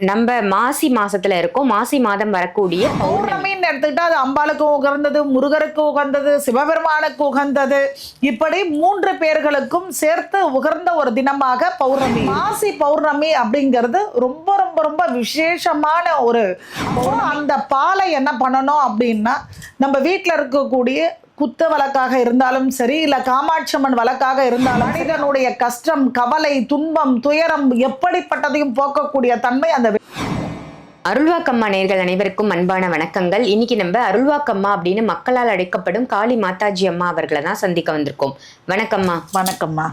நம்ம மாசி மாசத்துல இருக்கோம். மாசி மாதம் வரக்கூடிய பௌர்ணமின்னு எடுத்துக்கிட்டா அது அம்பாளுக்கு உகந்தது முருகருக்கு உகந்தது சிவபெருமானுக்கு உகந்தது. இப்படி மூன்று பேர்களுக்கும் சேர்த்து உகர்ந்த ஒரு தினமாக பௌர்ணமி. மாசி பௌர்ணமி அப்படிங்கிறது ரொம்ப ரொம்ப ரொம்ப விசேஷமான ஒரு அந்த பாலை என்ன பண்ணணும் அப்படின்னா நம்ம வீட்டில் இருக்கக்கூடிய குத்த வழக்காக இருந்தாலும் சரி இல்லை காமாட்சி அம்மன் வழக்காக இருந்தாலும் மனிதனுடைய கஷ்டம் கவலை துன்பம் துயரம் எப்படிப்பட்டதையும் போக்கக்கூடிய தன்மை அந்த அருள்வாக்கம்மா நேர்கள் அனைவருக்கும் அன்பான வணக்கங்கள். இன்னைக்கு நம்ம அருள்வாக்கம்மா அப்படின்னு மக்களால் அழைக்கப்படும் காளி மாதாஜி அம்மா அவர்களை தான் சந்திக்க வந்திருக்கோம். வணக்கம்மா. வணக்கம்மா.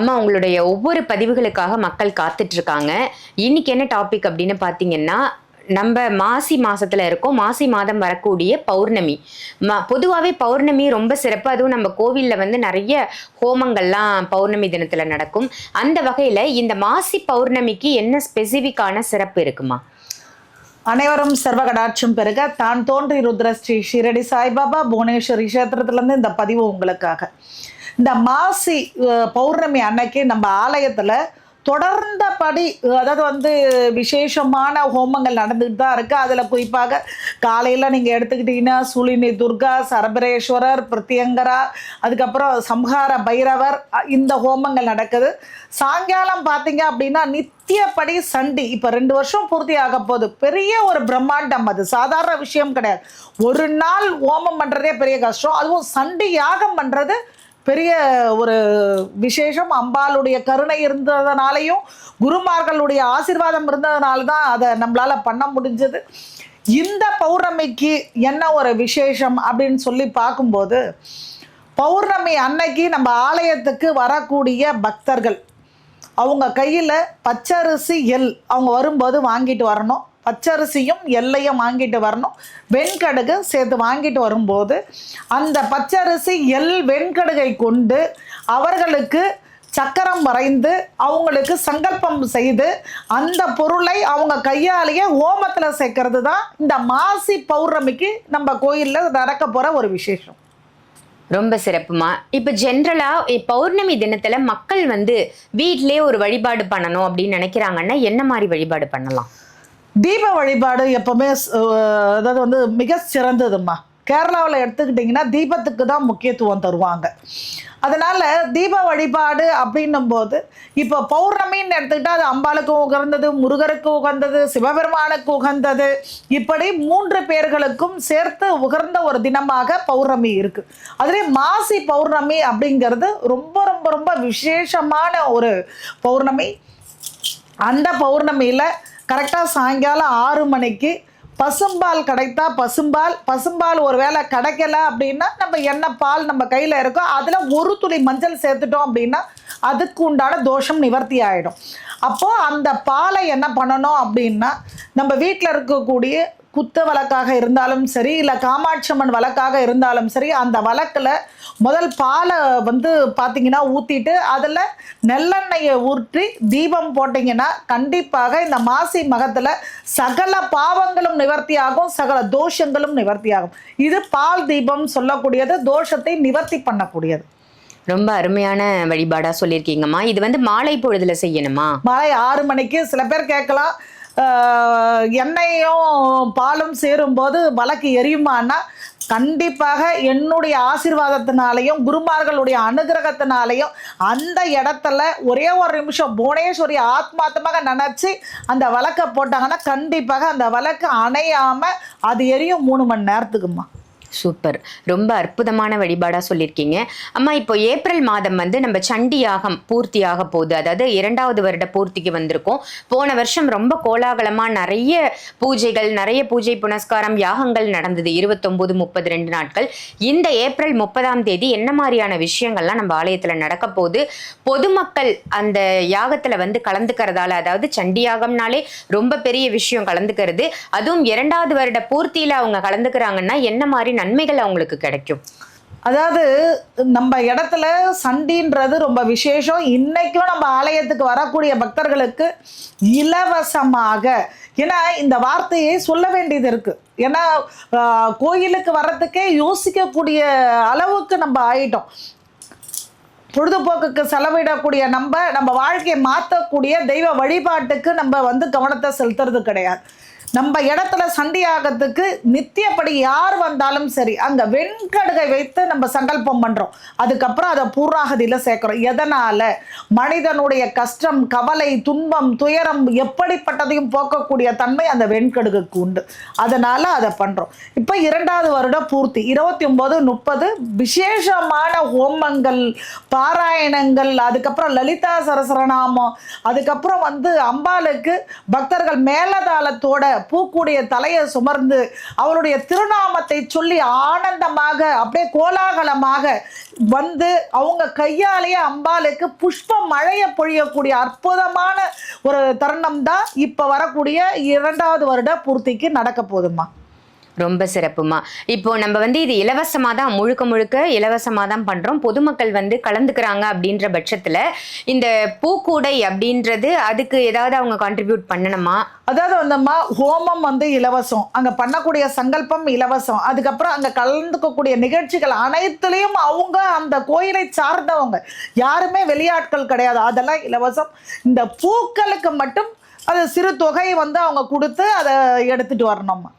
அம்மா உங்களுடைய ஒவ்வொரு பதிவுகளுக்காக மக்கள் காத்துட்டு இருக்காங்க. இன்னைக்கு என்ன டாபிக் அப்படின்னு பார்த்தீங்கன்னா நம்ம மாசி மாசத்துல இருக்கோம். மாசி மாதம் வரக்கூடிய பௌர்ணமி. ம பொதுவாகவே பௌர்ணமி ரொம்ப சிறப்பு. அதுவும் நம்ம கோவிலில் வந்து நிறைய ஹோமங்கள்லாம் பௌர்ணமி தினத்துல நடக்கும். அந்த வகையில இந்த மாசி பௌர்ணமிக்கு என்ன ஸ்பெசிஃபிக்கான சிறப்பு இருக்குமா? அனைவரும் சர்வகடாட்சம் பெருக தான் தோன்றி ருத்ர ஸ்ரீ ஷிரடி சாய்பாபா புவனேஸ்வரி கஷேத்திரத்துலேருந்து இந்த பதிவு உங்களுக்காக. இந்த மாசி பௌர்ணமி அன்னைக்கு நம்ம ஆலயத்தில் தொடர்ந்தபடி அதாவது வந்து விசேஷமான ஹோமங்கள் நடந்துக்கிட்டு தான் இருக்குது அதில் குறிப்பாக காலையில் நீங்கள் எடுத்துக்கிட்டிங்கன்னா சுழினி துர்கா சரபரேஸ்வரர் பிரத்யங்கரா அதுக்கப்புறம் சம்ஹார பைரவர் இந்த ஹோமங்கள் நடக்குது. சாயங்காலம் பார்த்தீங்க அப்படின்னா நித்தியப்படி சண்டி. இப்போ ரெண்டு வருஷம் பூர்த்தி ஆக போகுது. பெரிய ஒரு பிரம்மாண்டம் அது. சாதாரண விஷயம் கிடையாது. ஒரு நாள் ஹோமம் பண்ணுறதே பெரிய கஷ்டம். அதுவும் சண்டி யாகம் பண்ணுறது பெரிய ஒரு விசேஷம். அம்பாளுடைய கருணை இருந்ததுனாலையும் குருமார்களுடைய ஆசீர்வாதம் இருந்ததுனால தான் அதை நம்மளால் பண்ண முடிஞ்சது. இந்த பௌர்ணமிக்கு என்ன ஒரு விசேஷம் அப்படின்னு சொல்லி பார்க்கும்போது பௌர்ணமி அன்னைக்கு நம்ம ஆலயத்துக்கு வரக்கூடிய பக்தர்கள் அவங்க கையில் பச்சரிசி எல் அவங்க வரும்போது வாங்கிட்டு வரணும். பச்சரிசியும் எல்லையும் வாங்கிட்டு வரணும். வெண்கடுகு சேர்த்து வாங்கிட்டு வரும்போது அந்த பச்சரிசி எல் வெண்கடுகை கொண்டு அவர்களுக்கு சக்கரம் வரைந்து அவங்களுக்கு சங்கல்பம் செய்து அந்த பொருளை அவங்க கையாலேயே ஹோமத்தில் சேர்க்கறது தான் இந்த மாசி பௌர்ணமிக்கு நம்ம கோயிலில் நடக்க போகிற ஒரு விசேஷம். ரொம்ப சிறப்புமா. இப்போ ஜென்ரலாக பௌர்ணமி தினத்தில் மக்கள் வந்து வீட்டிலே ஒரு வழிபாடு பண்ணணும் அப்படின்னு நினைக்கிறாங்கன்னா என்ன மாதிரி வழிபாடு பண்ணலாம்? தீப வழிபாடு எப்பவுமே அதாவது வந்து மிக சிறந்ததும்மா. கேரளாவில் எடுத்துக்கிட்டிங்கன்னா தீபத்துக்கு தான் முக்கியத்துவம் தருவாங்க. அதனால் தீப வழிபாடு அப்படின்னும் போது இப்போ பௌர்ணமின்னு எடுத்துக்கிட்டால் அது அம்பாளுக்கு உகந்தது முருகருக்கு உகந்தது சிவபெருமானுக்கு உகந்தது. இப்படி மூன்று பேர்களுக்கும் சேர்த்து உகர்ந்த ஒரு தினமாக பௌர்ணமி இருக்குது அதுலேயே மாசி பௌர்ணமி அப்படிங்கிறது ரொம்ப ரொம்ப ரொம்ப விசேஷமான ஒரு பௌர்ணமி. அந்த பௌர்ணமியில் கரெக்டாக சாயங்காலம் ஆறு மணிக்கு பசும்பால் கிடைத்தா பசும்பால் பசும்பால் ஒரு வேளை கிடைக்கல அப்படின்னா நம்ம என்ன பால் நம்ம கையில் இருக்கோ அதில் ஒரு துளி மஞ்சள் சேர்த்துட்டோம் அப்படின்னா அதுக்கு உண்டான தோஷம் நிவர்த்தி ஆகிடும் அப்போது அந்த பாலை என்ன பண்ணணும் அப்படின்னா நம்ம வீட்டில் இருக்கக்கூடிய குத்த வழக்காக இருந்தாலும் சரி இல்லை காமாட்சி அம்மன் வழக்காக இருந்தாலும் சரி அந்த வழக்கில் முதல் பாலை வந்து பார்த்தீங்கன்னா ஊற்றிட்டு அதில் நெல்லெண்ணெயை ஊற்றி தீபம் போட்டிங்கன்னா கண்டிப்பாக இந்த மாசி மகத்தில் சகல பாவங்களும் நிவர்த்தியாகும் சகல தோஷங்களும் நிவர்த்தியாகும். இது பால் தீபம் சொல்லக்கூடியது தோஷத்தை நிவர்த்தி பண்ணக்கூடியது. ரொம்ப அருமையான வழிபாடா சொல்லியிருக்கீங்கம்மா. இது வந்து மாலை பொழுதுல செய்யணுமா? மாலை ஆறு மணிக்கு சில பேர் கேட்கலாம் எண்ணெயும் பாலும் சேரும்போது வழக்கு எரியுமான்னா கண்டிப்பாக என்னுடைய ஆசிர்வாதத்தினாலையும் குருமார்களுடைய அனுகிரகத்தினாலையும் அந்த இடத்துல ஒரே ஒரு நிமிஷம் புவனேஸ்வரி ஆத்மாத்தமாக நினச்சி அந்த வழக்கை போட்டாங்கன்னா கண்டிப்பாக அந்த வழக்கு அணையாமல் அது எரியும் மூணு மணி நேரத்துக்குமா சூப்பர். ரொம்ப அற்புதமான வழிபாடா சொல்லியிருக்கீங்க அம்மா இப்போ ஏப்ரல் மாதம் வந்து நம்ம சண்டி யாகம் பூர்த்தியாக போகுது. அதாவது இரண்டாவது வருட பூர்த்திக்கு வந்திருக்கோம். போன வருஷம் ரொம்ப கோலாகலமா நிறைய பூஜைகள் நிறைய பூஜை புனஸ்காரம் யாகங்கள் நடந்தது. இருபத்தொம்போது முப்பது ரெண்டு நாட்கள். இந்த ஏப்ரல் முப்பதாம் தேதி என்ன மாதிரியான விஷயங்கள்லாம் நம்ம ஆலயத்துல நடக்க போகுது? பொதுமக்கள் அந்த யாகத்துல வந்து கலந்துக்கிறதால அதாவது சண்டி யாகம்னாலே ரொம்ப பெரிய விஷயம் கலந்துக்கிறது. அதுவும் இரண்டாவது வருட பூர்த்தியில் அவங்க கலந்துக்கிறாங்கன்னா என்ன மாதிரி நன்மைகள் அவங்களுக்கு கிடைக்கும். அதாவது நம்ம இடத்துல சண்டின்றது ரொம்ப விசேஷம். இன்னைக்கும் நம்ம ஆலயத்துக்கு வரக்கூடிய பக்தர்களுக்கு இலவசமாக ஏன்னா இந்த வார்த்தையை சொல்ல வேண்டியது இருக்கு. ஏன்னா கோயிலுக்கு வர்றதுக்கே யோசிக்கக்கூடிய அளவுக்கு நம்ம ஆயிட்டோம். பொழுதுபோக்குக்கு செலவிடக்கூடிய நம்ம நம்ம வாழ்க்கையை மாற்றக்கூடிய தெய்வ வழிபாட்டுக்கு நம்ம வந்து கவனத்தை செலுத்துறது கிடையாது. நம்ம இடத்துல சண்டியாகத்துக்கு நித்தியப்படி யார் வந்தாலும் சரி அங்கே வெண்கடுகை வைத்து நம்ம சங்கல்பம் பண்ணுறோம் அதுக்கப்புறம் அதை பூர்ணாகதியில் சேர்க்குறோம். எதனால்? மனிதனுடைய கஷ்டம் கவலை துன்பம் துயரம் எப்படிப்பட்டதையும் போக்கக்கூடிய தன்மை அந்த வெண்கடுகுக்கு உண்டு. அதனால் அதை பண்ணுறோம் இப்போ இரண்டாவது வருட பூர்த்தி இருபத்தி ஒம்பது முப்பது விசேஷமான ஹோமங்கள் பாராயணங்கள் அதுக்கப்புறம் லலிதா சரசரநாமம் அதுக்கப்புறம் வந்து அம்பாளுக்கு பக்தர்கள் மேலதாளத்தோட பூக்கூடிய தலையை சுமர்ந்து அவருடைய திருநாமத்தை சொல்லி ஆனந்தமாக அப்படியே கோலாகலமாக வந்து அவங்க கையாலேயே அம்பாளுக்கு புஷ்ப மழையை பொழியக்கூடிய அற்புதமான ஒரு தருணம் தான் இப்போ வரக்கூடிய இரண்டாவது வருட பூர்த்திக்கு நடக்க போதுமா ரொம்ப சிறப்புமா. இப்போ நம்ம வந்து இது இலவசமாக தான் முழுக்க முழுக்க இலவசமாக தான் பண்ணுறோம் பொதுமக்கள் வந்து கலந்துக்கிறாங்க அப்படின்ற பட்சத்தில் இந்த பூக்கூடை அப்படின்றது அதுக்கு ஏதாவது அவங்க கான்ட்ரிபியூட் பண்ணணுமா? அதாவது வந்தம்மா ஹோமம் வந்து இலவசம். அங்கே பண்ணக்கூடிய சங்கல்பம் இலவசம். அதுக்கப்புறம் அங்கே கலந்துக்கக்கூடிய நிகழ்ச்சிகள் அனைத்துலேயும் அவங்க அந்த கோயிலை சார்ந்தவங்க. யாருமே வெளியாட்கள் கிடையாது. அதெல்லாம் இலவசம். இந்த பூக்களுக்கு மட்டும் அது சிறு தொகை வந்து அவங்க கொடுத்து அதை எடுத்துகிட்டு வரணும்மா.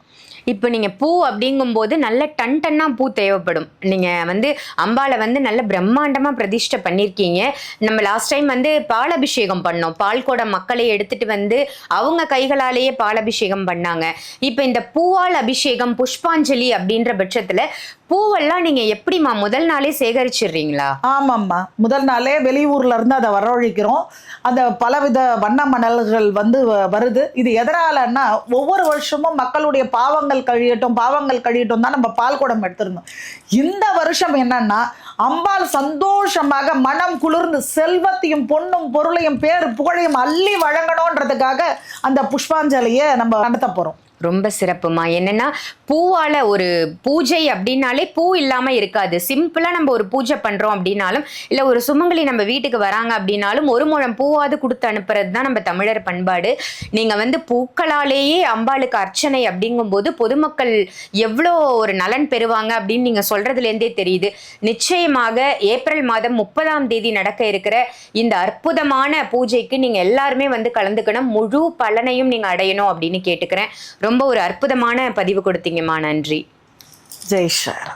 இப்போ நீங்கள் பூ அப்படிங்கும்போது நல்ல டன் டன்னாக பூ தேவைப்படும். நீங்கள் வந்து அம்பாளை வந்து நல்ல பிரம்மாண்டமாக பிரதிஷ்டை பண்ணியிருக்கீங்க நம்ம லாஸ்ட் டைம் வந்து பாலபிஷேகம் பண்ணோம். பால்கோட மக்களை எடுத்துகிட்டு வந்து அவங்க கைகளாலேயே பாலபிஷேகம் பண்ணாங்க. இப்போ இந்த பூவால் அபிஷேகம் புஷ்பாஞ்சலி அப்படின்ற பட்சத்தில் பூவெல்லாம் நீங்க எப்படிம்மா? முதல் நாளே சேகரிச்சிடுறீங்களா? ஆமாம்மா. முதல் நாளே வெளியூர்ல இருந்து அதை வரவழைக்கிறோம். அந்த பலவித வண்ண மணல்கள் வந்து வ- வருது. இது எதனாலன்னா ஒவ்வொரு வருஷமும் மக்களுடைய பாவங்கள் கழியட்டும் பாவங்கள் கழியட்டும் தான் நம்ம பால் குடம் எடுத்திருந்தோம். இந்த வருஷம் என்னன்னா அம்பாள் சந்தோஷமாக மனம் குளிர்ந்து செல்வத்தையும் பொண்ணும் பொருளையும் பேர் புகழையும் அள்ளி வழங்கணுன்றதுக்காக அந்த புஷ்பாஞ்சலியை நம்ம நடத்த போறோம். ரொம்ப சிறப்புமா. என்னன்னா பூவால ஒரு பூஜை அப்படின்னாலே பூ இல்லாம இருக்காது. சிம்பிளா நம்ம ஒரு பூஜை பண்றோம் அப்படின்னாலும் இல்ல ஒரு சுமங்கலி நம்ம வீட்டுக்கு வராங்க அப்படின்னாலும் ஒரு முழம் பூவாவது கொடுத்து அனுப்புறது தான் நம்ம தமிழர் பண்பாடு. நீங்க வந்து பூக்களாலேயே அம்பாளுக்கு அர்ச்சனை அப்படிங்கும்போது பொதுமக்கள் எவ்வளோ ஒரு நலன் பெறுவாங்க அப்படின்னு நீங்க சொல்றதுலேருந்தே தெரியுது. நிச்சயமாக ஏப்ரல் மாதம் முப்பதாம் தேதி நடக்க இருக்கிற இந்த அற்புதமான பூஜைக்கு நீங்க எல்லாருமே வந்து கலந்துக்கணும். முழு பலனையும் நீங்க அடையணும் அப்படின்னு கேட்டுக்கிறேன். ரொம்ப ரொம்ப ஒரு அற்புதமான பதிவு கொடுத்தீங்கம்மா. நன்றி. ஜெய் ஷாரா